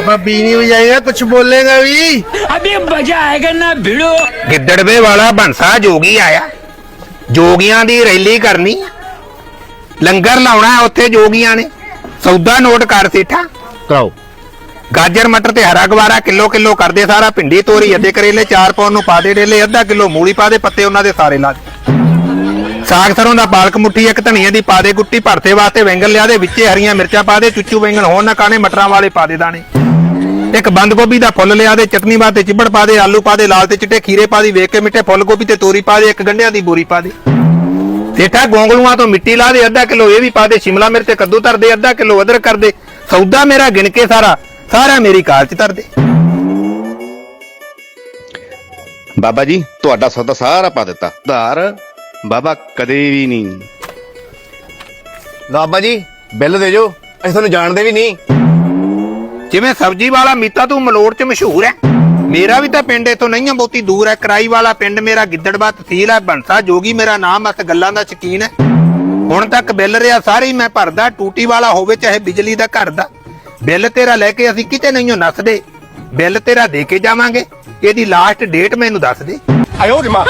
पापा बीनी बजाएगा कुछ बोलेगा भी अभी मजा आएगा ना भिड़ो ਗਿੱਦੜਵੇ ਵਾਲਾ ਬੰਸਾ ਜੋਗੀ ਆਇਆ ਜੋਗੀਆਂ ਦੀ ਰੈਲੀ ਕਰਨੀ ਲੰਗਰ ਲਾਉਣਾ ਹੈ ਉੱਥੇ ਜੋਗੀਆਂ ਨੇ ਸੌਦਾ ਨੋਟ ਕਰ ਸੇਠਾ ਕਰਾਓ ਗਾਜਰ ਮਟਰ ਤੇ ਹਰਾ ਗਵਾਰਾ ਕਿਲੋ ਕਿਲੋ ਕਰਦੇ ਸਾਰਾ ਭਿੰਡੀ ਤੋਰੀ ਅੱਧੇ ਕਰੇਲੇ ਚਾਰ ਪੌਣ ਨੂੰ ਪਾ ਦੇ ਡੇਲੇ ਅੱਧਾ ਕਿਲੋ ਮੂਲੀ ਪਾ ਦੇ ਪੱਤੇ ਉਹਨਾਂ ਦੇ ਸਾਰੇ ਲਾ ਦੇ ਸਾਗ ਸਰੋਂ ਦਾ ਪਾਲਕ ਮੁੱਠੀ ਇੱਕ ਧਨੀਏ ਦੀ ਪਾ ਦੇ ਗੁੱਟੀ ਭਰਤੇ ਵਾਸਤੇ ਵੈਂਗਣ ਲਿਆ ਦੇ ਵਿੱਚੇ ਹਰੀਆਂ ਮਿਰਚਾਂ ਪਾ ਦੇ ਚੁੱਚੂ ਵੈਂਗਣ ਹੋਣ ਨਾ ਕਾਣੇ ਮਟਰਾਂ ਵਾਲੇ ਪਾ ਦੇ ਦਾਣੇ ਇੱਕ ਬੰਦ ਗੋਭੀ ਦਾ ਫੁੱਲ ਲਿਆ ਦੇ ਚਟਨੀ ਵਾਸਤੇ ਚਿੱਬੜ ਪਾ ਦੇ ਆਲੂ ਪਾ ਦੇ ਲਾਲ ਤੇ ਚਿੱਟੇ ਖੀਰੇ ਪਾ ਦੀ ਵੇਖ ਕੇ ਮਿੱਠੇ ਫੁੱਲ ਗੋਭੀ ਤੇ ਤੋਰੀ ਪਾ ਦੇ ਇੱਕ ਗੰਢਿਆਂ ਦੀ ਬੋਰੀ ਪਾ ਦੇ। ਸੇਠਾ ਗੋਂਗਲੂਆਂ ਤੋਂ ਮਿੱਟੀ ਲਾ ਦੇ ਅੱਧਾ ਕਿਲੋ ਇਹ ਵੀ ਪਾ ਦੇ ਸ਼ਿਮਲਾ ਮਿਰਚ ਤੇ ਕੱਦੂ ਧਰ ਦੇ ਅੱਧਾ ਕਿਲੋ ਅਦਰਕ ਕਰ ਦੇ ਸੌਦਾ ਮੇਰਾ ਗਿਣ ਕੇ ਸਾਰਾ ਸਾਰਾ ਮੇਰੀ ਕਾਰ ਚ ਧਰ ਦੇ। ਬਾਬਾ ਜੀ ਤੁਹਾਡਾ ਸੌਦਾ ਸਾਰਾ ਪਾ ਦਿੱਤਾ। ਧਾਰ ਬਾਬਾ ਕਦੇ ਵੀ ਨਹੀਂ। ਬਾਬਾ ਜੀ ਬਿੱਲ ਦੇ ਜੋ ਅਸੀਂ ਤੁਹਾਨੂੰ ਜਾਣਦੇ ਵੀ ਨਹੀਂ। ਜਿਵੇਂ ਸਬਜੀ ਵਾਲਾ ਮੀਤਾ ਤੂੰ ਮਲੋੜ ਚ ਮਸ਼ਹੂਰ ਹੈ। ਮੇਰਾ ਵੀ ਤਾਂ ਪਿੰਡ ਇਥੋਂ ਨਹੀਂ ਆ ਬਹੁਤੀ ਦੂਰ ਹੈ। ਕਰਾਈ ਵਾਲਾ ਪਿੰਡ ਮੇਰਾ ਗਿੱਦੜਬਾ ਤਹਿਸੀਲ ਹੈ ਬੰਸਾ ਜੋਗੀ ਮੇਰਾ ਨਾਮ ਅਸ ਗੱਲਾਂ ਦਾ ਸ਼ਕੀਨ ਹੈ। ਹੁਣ ਤੱਕ ਬਿੱਲ ਰਿਆ ਸਾਰੇ ਮੈਂ ਭਰਦਾ, ਟੂਟੀ ਵਾਲਾ ਹੋਵੇ ਚਾਹੇ ਬਿਜਲੀ ਦਾ ਘਰ ਦਾ। ਬਿੱਲ ਤੇਰਾ ਲੈ ਕੇ ਅਸੀਂ ਕਿਤੇ ਨਹੀਂ ਨੱਸਦੇ। ਬਿੱਲ ਤੇਰਾ ਦੇ ਕੇ ਜਾਵਾਂਗੇ। ਇਹਦੀ ਲਾਸਟ ਡੇਟ ਮੈਨੂੰ ਦੱਸ ਦੇ। ਆਇਓ ਜਮਾ।